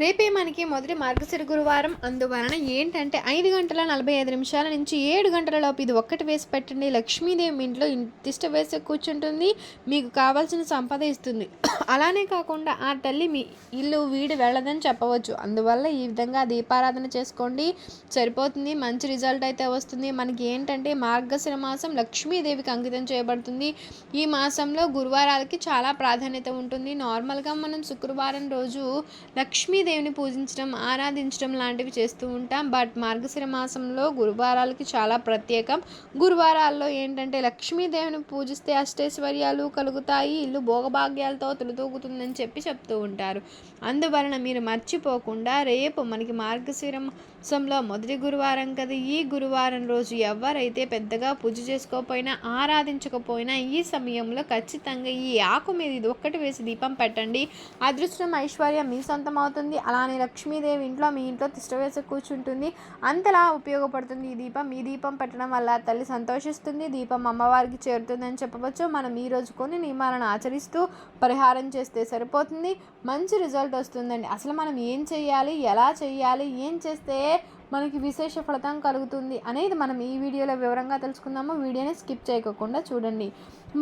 రేపే మనకి మొదటి మార్గశిర గురువారం. అందువలన ఏంటంటే ఐదు గంటల నలభై ఐదు నిమిషాల నుంచి ఏడు గంటల లోపు ఇది ఒక్కటి వేసి పెట్టండి. లక్ష్మీదేవి ఇంట్లో ఇంతిష్ట వేసి కూర్చుంటుంది. మీకు కావాల్సిన సంపద ఇస్తుంది. అలానే కాకుండా ఆ తల్లి మీ ఇల్లు వీడి వెళ్ళదని చెప్పవచ్చు. అందువల్ల ఈ విధంగా దీపారాధన చేసుకోండి. సరిపోతుంది. మంచి రిజల్ట్ అయితే వస్తుంది. మనకి ఏంటంటే మార్గశిర మాసం లక్ష్మీదేవికి అంకితం చేయబడుతుంది. ఈ మాసంలో గురువారాలకి చాలా ప్రాధాన్యత ఉంటుంది. నార్మల్గా మనం శుక్రవారం రోజు లక్ష్మీ దేవుని పూజించడం ఆరాధించడం లాంటివి చేస్తూ ఉంటాం. బట్ మార్గశిర మాసంలో గురువారాలకి చాలా ప్రత్యేకం. గురువారాల్లో ఏంటంటే లక్ష్మీదేవిని పూజిస్తే అష్టైశ్వర్యాలు కలుగుతాయి. ఇల్లు భోగభాగ్యాలతో తులుతూగుతుందని చెప్పి చెప్తూ ఉంటారు. అందువలన మీరు మర్చిపోకుండా రేపు మనకి మార్గశిర మాసంలో మొదటి గురువారం కదా ఈ గురువారం రోజు ఎవరైతే పెద్దగా పూజ చేసుకోకపోయినా ఆరాధించకపోయినా ఈ సమయంలో ఖచ్చితంగా ఈ ఆకు మీద ఇది ఒక్కటి వేసి దీపం పెట్టండి. అదృష్టం ఐశ్వర్యం మీ సొంతం అవుతుంది అలానే లక్ష్మీదేవి ఇంట్లో మీ ఇంట్లో తిష్ట వేసి కూర్చుంటుంది. అంతలా ఉపయోగపడుతుంది ఈ దీపం. ఈ దీపం పెట్టడం వల్ల తల్లి సంతోషిస్తుంది దీపం అమ్మవారికి చేరుతుందని చెప్పవచ్చు. మనం ఈ రోజు కొన్ని నియమాలను ఆచరిస్తూ పరిహారం చేస్తే సరిపోతుంది. మంచి రిజల్ట్ వస్తుందండి. అసలు మనం ఏం చేయాలి ఎలా చేయాలి ఏం చేస్తే మనకి విశేష ఫలితం కలుగుతుంది అనేది మనం ఈ వీడియోలో వివరంగా తెలుసుకుందాము. వీడియోని స్కిప్ చేయకుండా చూడండి.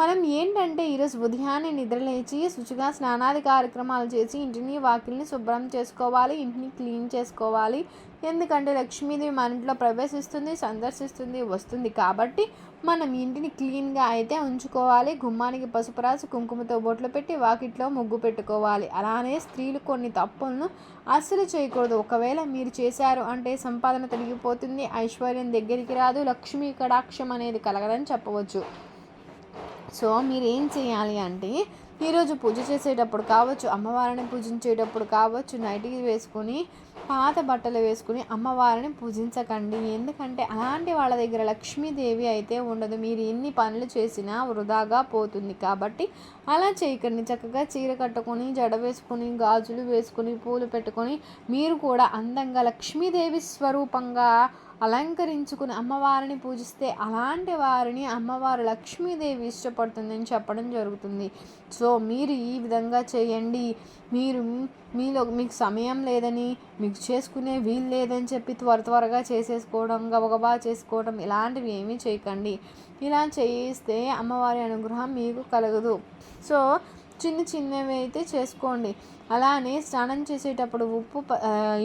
మనం ఏంటంటే ఈరోజు ఉదయాన్నే నిద్రలేచి శుచిగా స్నానాది కార్యక్రమాలు చేసి ఇంటిని వాకిల్ని శుభ్రం చేసుకోవాలి ఇంటిని క్లీన్ చేసుకోవాలి. ఎందుకంటే లక్ష్మీదేవి మన ఇంట్లో ప్రవేశిస్తుంది సందర్శిస్తుంది వస్తుంది. కాబట్టి మనం ఇంటిని క్లీన్గా అయితే ఉంచుకోవాలి. గుమ్మానికి పసుపు రాసి కుంకుమతో బొట్లు పెట్టి వాకిట్లో ముగ్గు పెట్టుకోవాలి. అలానే స్త్రీలు కొన్ని తప్పులను అస్సలు చేయకూడదు. ఒకవేళ మీరు చేశారు అంటే సంపాదన తొలగిపోతుంది. ఐశ్వర్యం దగ్గరికి రాదు. లక్ష్మీ కడాక్షం అనేది కలగదని చెప్పవచ్చు. సో మీరు ఏం చేయాలి అంటే ఈరోజు పూజ చేసేటప్పుడు కావచ్చు అమ్మవారిని పూజించేటప్పుడు కావచ్చు నైట్కి వేసుకొని పాత బట్టలు వేసుకుని అమ్మవారిని పూజించకండి. ఎందుకంటే అలాంటి వాళ్ళ దగ్గర లక్ష్మీదేవి అయితే ఉండదు. మీరు ఎన్ని పనులు చేసినా వృధాగా పోతుంది కాబట్టి అలా చేయకండి. చక్కగా చీర కట్టుకొని జడ వేసుకొని గాజులు వేసుకొని పూలు పెట్టుకొని మీరు కూడా అందంగా లక్ష్మీదేవి స్వరూపంగా అలంకరించుకుని అమ్మవారిని పూజిస్తే అలాంటి వారిని అమ్మవారు లక్ష్మీదేవి ఇష్టపడుతుందని చెప్పడం జరుగుతుంది. సో మీరు ఈ విధంగా చేయండి. మీరు మీలో మీకు సమయం లేదని మీకు చేసుకునే వీలు లేదని చెప్పి త్వర త్వరగా చేసేసుకోవడం గబగబా చేసుకోవడం ఇలాంటివి ఏమీ చేయకండి. ఇలా చేయిస్తే అమ్మవారి అనుగ్రహం మీకు కలగదు. సో చిన్న చిన్నవి అయితే చేసుకోండి. అలానే స్నానం చేసేటప్పుడు ఉప్పు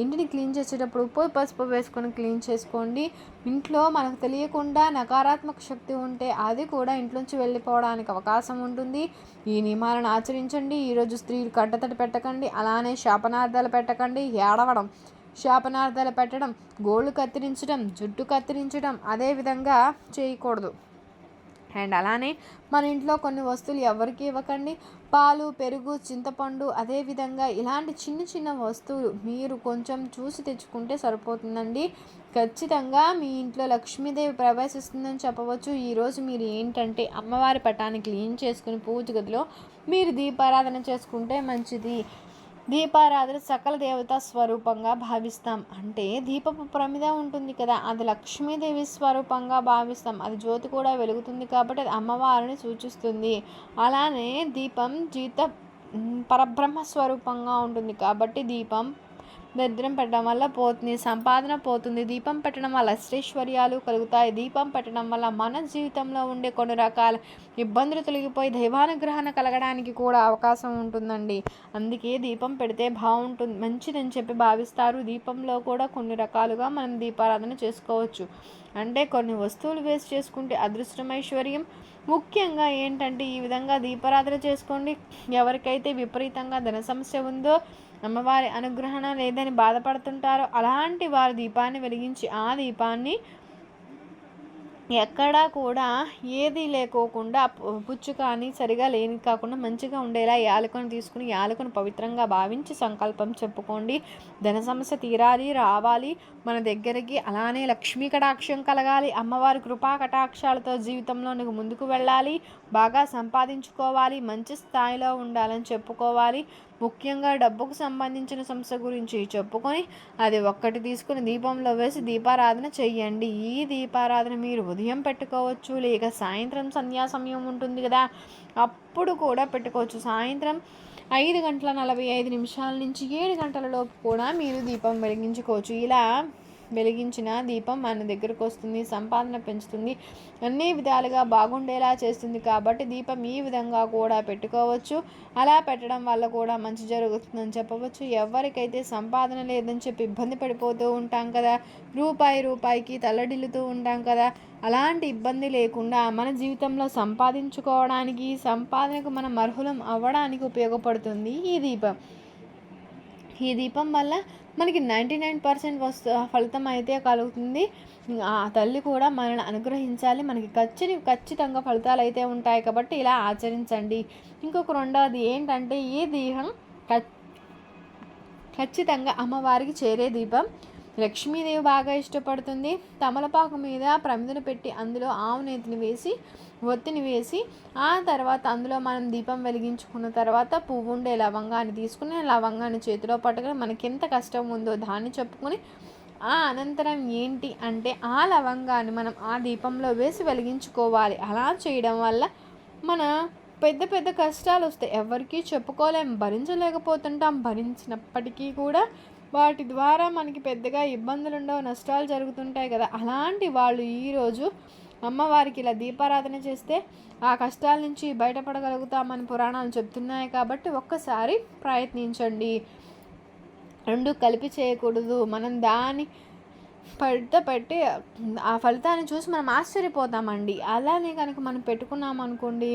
ఇంటిని క్లీన్ చేసేటప్పుడు ఉప్పు పసుపు వేసుకొని క్లీన్ చేసుకోండి. ఇంట్లో మనకు తెలియకుండా నకారాత్మక శక్తి ఉంటే అది కూడా ఇంట్లోంచి వెళ్ళిపోవడానికి అవకాశం ఉంటుంది. ఈ నియమాలను ఆచరించండి. ఈరోజు స్త్రీలు కట్టతడి పెట్టకండి. అలానే శాపనార్థాలు పెట్టకండి. ఏడవడం శాపనార్థాలు పెట్టడం గోళ్ళు కత్తిరించడం జుట్టు కత్తిరించడం అదే విధంగా చేయకూడదు. అండ్ అలానే మన ఇంట్లో కొన్ని వస్తువులు ఎవరికి ఇవ్వకండి. పాలు పెరుగు చింతపండు అదేవిధంగా ఇలాంటి చిన్న చిన్న వస్తువులు మీరు కొంచెం చూసి తెచ్చుకుంటే సరిపోతుందండి. ఖచ్చితంగా మీ ఇంట్లో లక్ష్మీదేవి ప్రవేశిస్తుందని చెప్పవచ్చు. ఈరోజు మీరు ఏంటంటే అమ్మవారి పటాన్ని క్లీన్ చేసుకుని పూజ గదిలో మీరు దీపారాధన చేసుకుంటే మంచిది. దీపారాధన సకల దేవతా స్వరూపంగా భావిస్తాం. అంటే దీపపు ప్రమిద ఉంటుంది కదా అది లక్ష్మీదేవి స్వరూపంగా భావిస్తాం. అది జ్యోతి కూడా వెలుగుతుంది కాబట్టి అది అమ్మవారిని సూచిస్తుంది. అలానే దీపం జీత పరబ్రహ్మ స్వరూపంగా ఉంటుంది కాబట్టి దీపం దరిద్రం పెట్టడం వల్ల పోతుంది సంపాదన పోతుంది. దీపం పెట్టడం వల్ల అష్టైశ్వర్యాలు కలుగుతాయి. దీపం పెట్టడం వల్ల మన జీవితంలో ఉండే కొన్ని రకాల ఇబ్బందులు తొలగిపోయి దైవానుగ్రహణ కలగడానికి కూడా అవకాశం ఉంటుందండి. అందుకే దీపం పెడితే బాగుంటుంది మంచిదని చెప్పి భావిస్తారు. దీపంలో కూడా కొన్ని రకాలుగా మనం దీపారాధన చేసుకోవచ్చు. అంటే కొన్ని వస్తువులు వేస్ట్ చేసుకుంటే అదృష్టం ఐశ్వర్యం. ముఖ్యంగా ఏంటంటే ఈ విధంగా దీపారాధన చేసుకోండి. ఎవరికైతే విపరీతంగా ధన సమస్య ఉందో అమ్మవారి అనుగ్రహణ లేదని బాధపడుతుంటారో అలాంటి వారి దీపాన్ని వెలిగించి ఆ దీపాన్ని ఎక్కడా కూడా ఏది లేకోకుండా పుచ్చు కానీ సరిగా లేని కాకుండా మంచిగా ఉండేలా యాలకుని తీసుకుని యాలకను పవిత్రంగా భావించి సంకల్పం చెప్పుకోండి. ధన సమస్య తీరాలి రావాలి. మన దగ్గరికి అలానే లక్ష్మీ కటాక్షం కలగాలి. అమ్మవారి కృపా కటాక్షాలతో జీవితంలో నీకు ముందుకు వెళ్ళాలి. బాగా సంపాదించుకోవాలి. మంచి స్థాయిలో ఉండాలని చెప్పుకోవాలి. ముఖ్యంగా డబ్బుకు సంబంధించిన సంస్థ గురించి చెప్పుకొని అది ఒక్కటి తీసుకుని దీపంలో వేసి దీపారాధన చెయ్యండి. ఈ దీపారాధన మీరు ఉదయం పెట్టుకోవచ్చు లేక సాయంత్రం సంధ్యా సమయం ఉంటుంది కదా అప్పుడు కూడా పెట్టుకోవచ్చు. సాయంత్రం ఐదు గంటల నలభై ఐదు నిమిషాల నుంచి ఏడు గంటలలోపు కూడా మీరు దీపం వెలిగించుకోవచ్చు. ఇలా వెలిగించిన దీపం మన దగ్గరకు వస్తుంది సంపాదన పెంచుతుంది అన్ని విధాలుగా బాగుండేలా చేస్తుంది కాబట్టి దీపం ఈ విధంగా కూడా పెట్టుకోవచ్చు. అలా పెట్టడం వల్ల కూడా మంచి జరుగుతుందని చెప్పవచ్చు. ఎవరికైతే సంపాదన లేదని చెప్పి ఇబ్బంది పడిపోతూ ఉంటాం కదా రూపాయి రూపాయికి తల్లడిల్లుతూ ఉంటాం కదా అలాంటి ఇబ్బంది లేకుండా మన జీవితంలో సంపాదించుకోవడానికి సంపాదనకు మనం అర్హులం అవ్వడానికి ఉపయోగపడుతుంది ఈ దీపం. ఈ దీపం వల్ల మనకి నైంటీ నైన్ పర్సెంట్ వస్తు ఫలితం అయితే కలుగుతుంది. ఆ తల్లి కూడా మనల్ని అనుగ్రహించాలి. మనకి ఖచ్చిత ఖచ్చితంగా ఫలితాలు అయితే ఉంటాయి కాబట్టి ఇలా ఆచరించండి. ఇంకొక రెండవది ఏంటంటే ఈ దీపం ఖచ్చితంగా అమ్మవారికి చేరే దీపం. లక్ష్మీదేవి బాగా ఇష్టపడుతుంది. తమలపాకు మీద ప్రమిదను పెట్టి అందులో ఆవు నేతిని వేసి ఒత్తిని వేసి ఆ తర్వాత అందులో మనం దీపం వెలిగించుకున్న తర్వాత పువ్వు ఉండే లవంగాన్ని తీసుకుని లవంగాన్ని చేతిలో పట్టుకుని మనకి ఎంత కష్టం ఉందో దాన్ని చెప్పుకొని ఆ అనంతరం ఏంటి అంటే ఆ లవంగాన్ని మనం ఆ దీపంలో వేసి వెలిగించుకోవాలి. అలా చేయడం వల్ల మన పెద్ద పెద్ద కష్టాలు వస్తాయి. ఎవరికీ చెప్పుకోలేం భరించలేకపోతుంటాం. భరించినప్పటికీ కూడా వాటి ద్వారా మనకి పెద్దగా ఇబ్బందులు ఉండవు నష్టాలు జరుగుతుంటాయి కదా. అలాంటి వాళ్ళు ఈరోజు అమ్మవారికి ఇలా దీపారాధన చేస్తే ఆ కష్టాల నుంచి బయటపడగలుగుతామని పురాణాలు చెప్తున్నాయి కాబట్టి ఒక్కసారి ప్రయత్నించండి. రెండు కలిపి చేయకూడదు. మనం దాని పెద్ద పెట్టి ఆ ఫలితాన్ని చూసి మనం ఆశ్చర్యపోతామండి. అలానే కనుక మనం పెట్టుకున్నాం అనుకోండి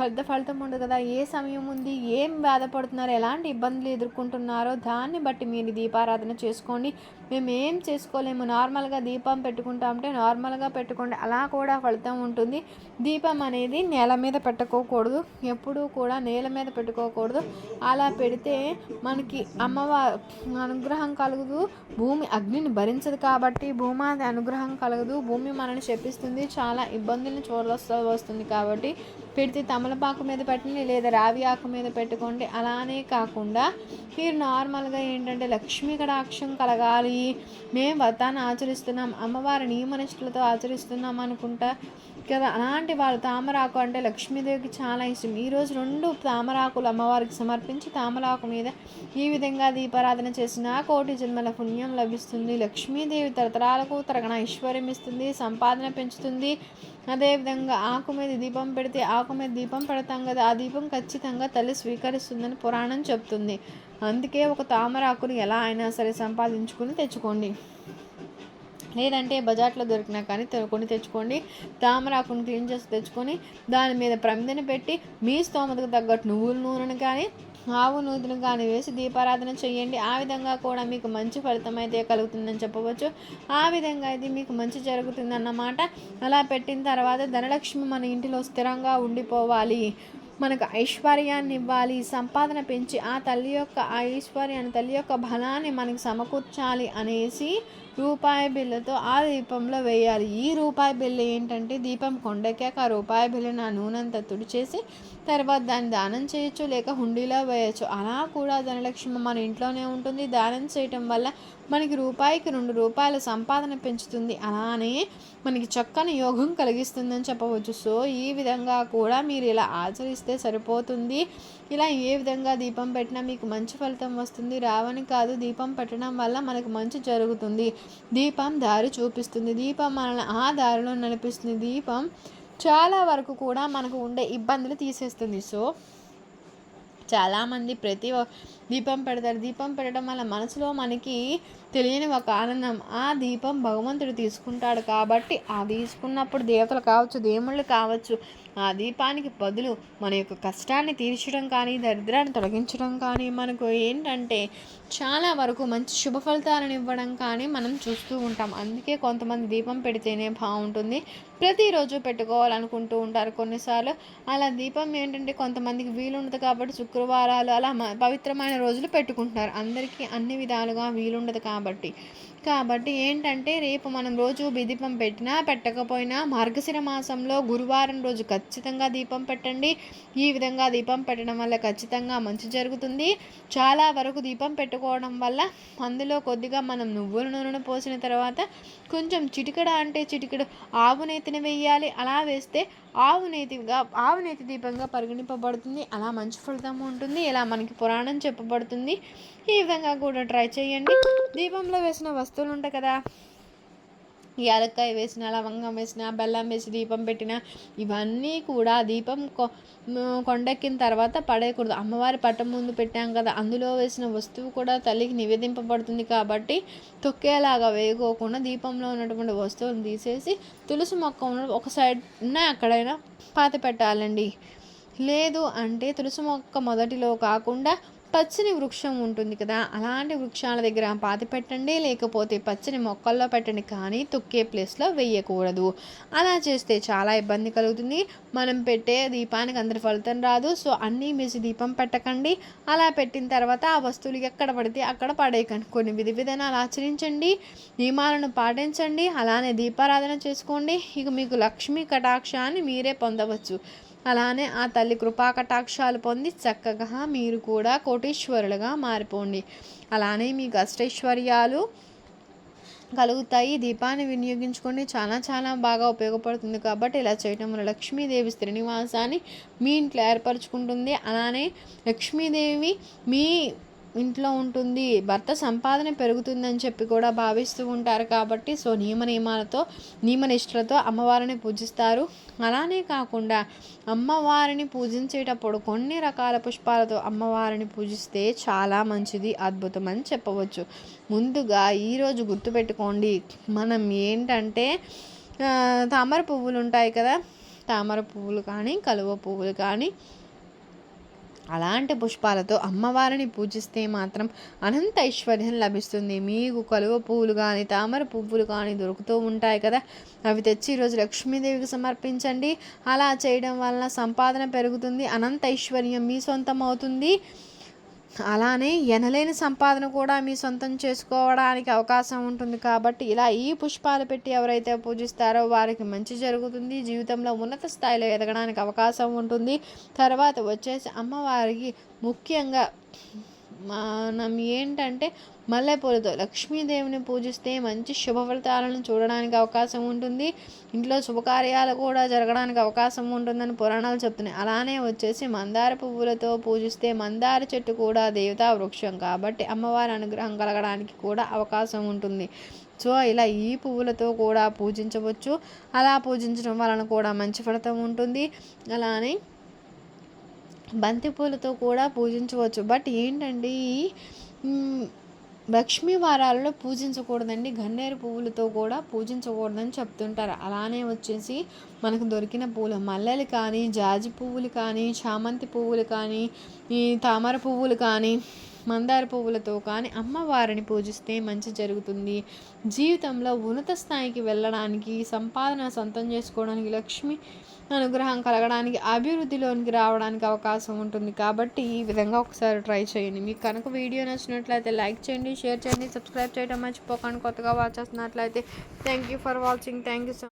పెద్ద ఫలితం ఉండదు కదా. ఏ సమయం ఉంది ఏం బాధపడుతున్నారు ఎలాంటి ఇబ్బందులు ఎదుర్కొంటున్నారో దాన్ని బట్టి మీరు దీపారాధన చేసుకోండి. మేము ఏం చేసుకోలేము. నార్మల్గా దీపం పెట్టుకుంటామంటే నార్మల్గా పెట్టుకోండి. అలా కూడా ఫలితం ఉంటుంది. దీపం అనేది నేల మీద పెట్టుకోకూడదు. ఎప్పుడూ కూడా నేల మీద పెట్టుకోకూడదు. అలా పెడితే మనకి అమ్మవారు అనుగ్రహం కలుగుదు. భూమి అగ్నిని భరించదు కాబట్టి భూమాది అనుగ్రహం కలగదు. భూమి మనల్ని చెప్పిస్తుంది చాలా ఇబ్బందులను చూడవస్తుంది వస్తుంది కాబట్టి పెడితే తమలపాకు మీద పెట్టండి లేదా రావి ఆకు మీద పెట్టుకోండి. అలానే కాకుండా మీరు నార్మల్గా ఏంటంటే లక్ష్మీ కటాక్షం కలగాలి. మేము వ్రతాన్ని ఆచరిస్తున్నాం అమ్మవారి నియమనిష్టలతో ఆచరిస్తున్నాం అనుకుంటా కదా అలాంటి వాళ్ళు తామరాకు అంటే లక్ష్మీదేవికి చాలా ఇష్టం. ఈరోజు రెండు తామరాకులు అమ్మవారికి సమర్పించి తామరాకు మీద ఈ విధంగా దీపారాధన చేసిన కోటి జన్మల పుణ్యం లభిస్తుంది. లక్ష్మీదేవి తరతరాలకు తరగణ ఐశ్వర్యం ఇస్తుంది సంపాదన పెంచుతుంది. అదేవిధంగా ఆకు మీద దీపం పెడితే ఆకు మీద దీపం పెడతాం కదా ఆ దీపం ఖచ్చితంగా తల్లి స్వీకరిస్తుందని పురాణం చెప్తుంది. అందుకే ఒక తామరాకుని ఎలా అయినా సరే సంపాదించుకుని తెచ్చుకోండి. లేదంటే బజార్లో దొరికినా కానీ కొని తెచ్చుకోండి. తామరాకుని క్లీన్ చేసి తెచ్చుకొని దాని మీద ప్రమిదని పెట్టి మీ స్తోమతకు తగ్గట్టు నువ్వుల నూనెను కానీ ఆవు నూతులు కానీ వేసి దీపారాధన చేయండి. ఆ విధంగా కూడా మీకు మంచి ఫలితం అయితే కలుగుతుందని చెప్పవచ్చు. ఆ విధంగా అయితే మీకు మంచి జరుగుతుందన్నమాట. అలా పెట్టిన తర్వాత ధనలక్ష్మి మన ఇంటిలో స్థిరంగా ఉండిపోవాలి. మనకు ఐశ్వర్యాన్ని ఇవ్వాలి. సంపాదన పెంచి ఆ తల్లి యొక్క ఐశ్వర్యాన్ని తల్లి యొక్క బలాన్ని మనకి సమకూర్చాలి అనేసి రూపాయి బిల్లతో ఆ దీపంలో వేయాలి. ఈ రూపాయి బిల్లు ఏంటంటే దీపం కొండెక్కాక ఆ రూపాయి బిల్లని ఆ నూనెంతా తుడిచేసి తర్వాత దాన్ని దానం చేయొచ్చు లేక హుండీలో వేయచ్చు. అలా కూడా ధనలక్ష్మి మన ఇంట్లోనే ఉంటుంది. దానం చేయటం వల్ల మనకి రూపాయికి రెండు రూపాయల సంపాదన పెంచుతుంది. అలానే మనకి చక్కని యోగం కలిగిస్తుందని చెప్పవచ్చు. సో ఈ విధంగా కూడా మీరు ఇలా ఆచరిస్తే సరిపోతుంది. ఇలా ఏ విధంగా దీపం పెట్టినా మీకు మంచి ఫలితం వస్తుంది. రావని కాదు దీపం పెట్టడం వల్ల మనకు మంచి జరుగుతుంది. దీపం దారి చూపిస్తుంది. దీపం మనల్ని ఆ దారిలో నడిపిస్తుంది. దీపం చాలా వరకు కూడా మనకు ఉండే ఇబ్బందులు తీసేస్తుంది. సో చాలామంది ప్రతి దీపం పెడతారు. దీపం పెట్టడం వల్ల మనసులో మనకి తెలియని ఒక ఆనందం. ఆ దీపం భగవంతుడు తీసుకుంటాడు కాబట్టి ఆ తీసుకున్నప్పుడు దేవతలు కావచ్చు దేవుళ్ళు కావచ్చు ఆ దీపానికి బదులు మన యొక్క కష్టాన్ని తీర్చడం కానీ దరిద్రాన్ని తొలగించడం కానీ మనకు ఏంటంటే చాలా వరకు మంచి శుభ ఫలితాలను ఇవ్వడం కానీ మనం చూస్తూ ఉంటాం. అందుకే కొంతమంది దీపం పెడితేనే బాగుంటుంది. ప్రతిరోజు పెట్టుకోవాలనుకుంటూ ఉంటారు కొన్నిసార్లు. అలా దీపం ఏంటంటే కొంతమందికి వీలుండదు కాబట్టి శుక్రవారాలు అలా పవిత్రమైన రోజులు పెట్టుకుంటున్నారు. అందరికీ అన్ని విధాలుగా వీలుండదు కాబట్టి. కాబట్టి ఏంటంటే రేపు మనం రోజు దీపం పెట్టినా పెట్టకపోయినా మార్గశిర మాసంలో గురువారం రోజు ఖచ్చితంగా దీపం పెట్టండి. ఈ విధంగా దీపం పెట్టడం వల్ల ఖచ్చితంగా మంచి జరుగుతుంది. చాలా వరకు దీపం పెట్టుకోవడం వల్ల అందులో కొద్దిగా మనం నువ్వుల నూనెను పోసిన తర్వాత కొంచెం చిటికడ అంటే చిటికడు ఆవు నేతిని వేయాలి అలా వేస్తే ఆవు నేతిగా ఆవు నేతి దీపంగా పరిగణింపబడుతుంది. అలా మంచి ఫలితం ఉంటుంది. ఇలా మనకి పురాణం చెప్పబడుతుంది. ఈ విధంగా కూడా ట్రై చేయండి. దీపంలో వేసిన వస్తువులు ఉంటాయి కదా యాలక్కాయ వేసిన లవంగం వేసిన బెల్లం వేసి దీపం పెట్టిన ఇవన్నీ కూడా దీపం కొ కొండెక్కిన తర్వాత పడేయకూడదు. అమ్మవారి పట్టం ముందు పెట్టాం కదా అందులో వేసిన వస్తువు కూడా తల్లికి నివేదింపబడుతుంది కాబట్టి తొక్కేలాగా వేయకోకుండా దీపంలో ఉన్నటువంటి వస్తువులను తీసేసి తులసి మొక్క ఉన్న ఒక సైడ్ ఉన్నాయి అక్కడైనా పాతి పెట్టాలండి. లేదు అంటే తులసి మొక్క మొదటిలో కాకుండా పచ్చని వృక్షం ఉంటుంది కదా అలాంటి వృక్షాల దగ్గర పాతి పెట్టండి లేకపోతే పచ్చని మొక్కల్లో పెట్టండి కానీ తొక్కే ప్లేస్లో వేయకూడదు. అలా చేస్తే చాలా ఇబ్బంది కలుగుతుంది. మనం పెట్టే దీపానికి అందరి ఫలితం రాదు. సో అన్నీ వేసి దీపం పెట్టకండి. అలా పెట్టిన తర్వాత ఆ వస్తువులు ఎక్కడ పడితే అక్కడ పడేయకండి. కొన్ని విధి విధానాలు ఆచరించండి నియమాలను పాటించండి అలానే దీపారాధన చేసుకోండి. ఇక మీకు లక్ష్మీ కటాక్షాన్ని మీరే పొందవచ్చు. అలానే ఆ తల్లి కృపాకటాక్షాలు పొంది చక్కగా మీరు కూడా కోటీశ్వరులుగా మారిపోండి. అలానే మీకు అష్టైశ్వర్యాలు కలుగుతాయి. దీపాన్ని వినియోగించుకొని చాలా చాలా బాగా ఉపయోగపడుతుంది కాబట్టి ఇలా చేయటం వల్ల లక్ష్మీదేవి శ్రీనివాసాన్ని మీ ఇంట్లో ఏర్పరచుకుంటుంది. అలానే లక్ష్మీదేవి మీ ఇంట్లో ఉంటుంది భర్త సంపాదన పెరుగుతుందని చెప్పి కూడా భావిస్తూ ఉంటారు కాబట్టి సో నియమ నియమాలతో నియమనిష్టలతో అమ్మవారిని పూజిస్తారు. అలానే కాకుండా అమ్మవారిని పూజించేటప్పుడు కొన్ని రకాల పుష్పాలతో అమ్మవారిని పూజిస్తే చాలా మంచిది అద్భుతం అని చెప్పవచ్చు. ముందుగా ఈరోజు గుర్తుపెట్టుకోండి మనం ఏంటంటే తామర పువ్వులు ఉంటాయి కదా తామర పువ్వులు కానీ కలువ పువ్వులు కానీ అలాంటి పుష్పాలతో అమ్మవారిని పూజిస్తే మాత్రం అనంత ఐశ్వర్యం లభిస్తుంది. మీకు కలువ పువ్వులు కానీ తామర పువ్వులు కానీ దొరుకుతూ ఉంటాయి కదా. అవి తెచ్చి ఈరోజు లక్ష్మీదేవికి సమర్పించండి. అలా చేయడం వలన సంపాదన పెరుగుతుంది అనంత ఐశ్వర్యం మీ సొంతం అవుతుంది. అలానే ఎనలేని సంపాదన కూడా మీ సొంతం చేసుకోవడానికి అవకాశం ఉంటుంది కాబట్టి ఇలా ఈ పుష్పాలు పెట్టి ఎవరైతే పూజిస్తారో వారికి మంచి జరుగుతుంది. జీవితంలో ఉన్నత స్థాయిలో ఎదగడానికి అవకాశం ఉంటుంది. తర్వాత వచ్చేసి అమ్మవారికి ముఖ్యంగా మనం ఏంటంటే మల్లెపూలతో లక్ష్మీదేవిని పూజిస్తే మంచి శుభఫలితాలను చూడడానికి అవకాశం ఉంటుంది. ఇంట్లో శుభకార్యాలు కూడా జరగడానికి అవకాశం ఉంటుందని పురాణాలు చెప్తున్నాయి. అలానే వచ్చేసి మందార పువ్వులతో పూజిస్తే మందార చెట్టు కూడా దేవతా వృక్షం కాబట్టి అమ్మవారి అనుగ్రహం కలగడానికి కూడా అవకాశం ఉంటుంది. సో ఇలా ఈ పువ్వులతో కూడా పూజించవచ్చు. అలా పూజించడం వలన కూడా మంచి ఫలితం ఉంటుంది. అలానే బంతిపూలతో కూడా పూజించవచ్చు. బట్ ఏంటండి? లక్ష్మీ వారాలలో పూజించకూడదండి. గన్నేరు పువ్వులతో కూడా పూజించకూడదని చెప్తుంటారు. అలానే వచ్చేసి మనకు దొరికిన పూలు మల్లెలు కానీ జాజి పువ్వులు కానీ చామంతి పువ్వులు కానీ ఈ తామర పువ్వులు కానీ మందార పువ్వులతో కానీ అమ్మవారిని పూజిస్తే మంచి జరుగుతుంది. జీవితంలో ఉన్నత స్థాయికి వెళ్ళడానికి సంపాదన సొంతం చేసుకోవడానికి లక్ష్మి అనుగ్రహం కలగడానికి అభివృద్ధిలోనికి రావడానికి అవకాశం ఉంటుంది. కాబట్టి ఈ విధంగా ఒకసారి ట్రై చేయండి. మీకు కనుక వీడియో నచ్చినట్లయితే లైక్ చేయండి షేర్ చేయండి సబ్స్క్రైబ్ చేయడం మర్చిపోకండి. కొత్తగా వాచ్ చేస్తున్నట్లయితే thank you for watching thank you so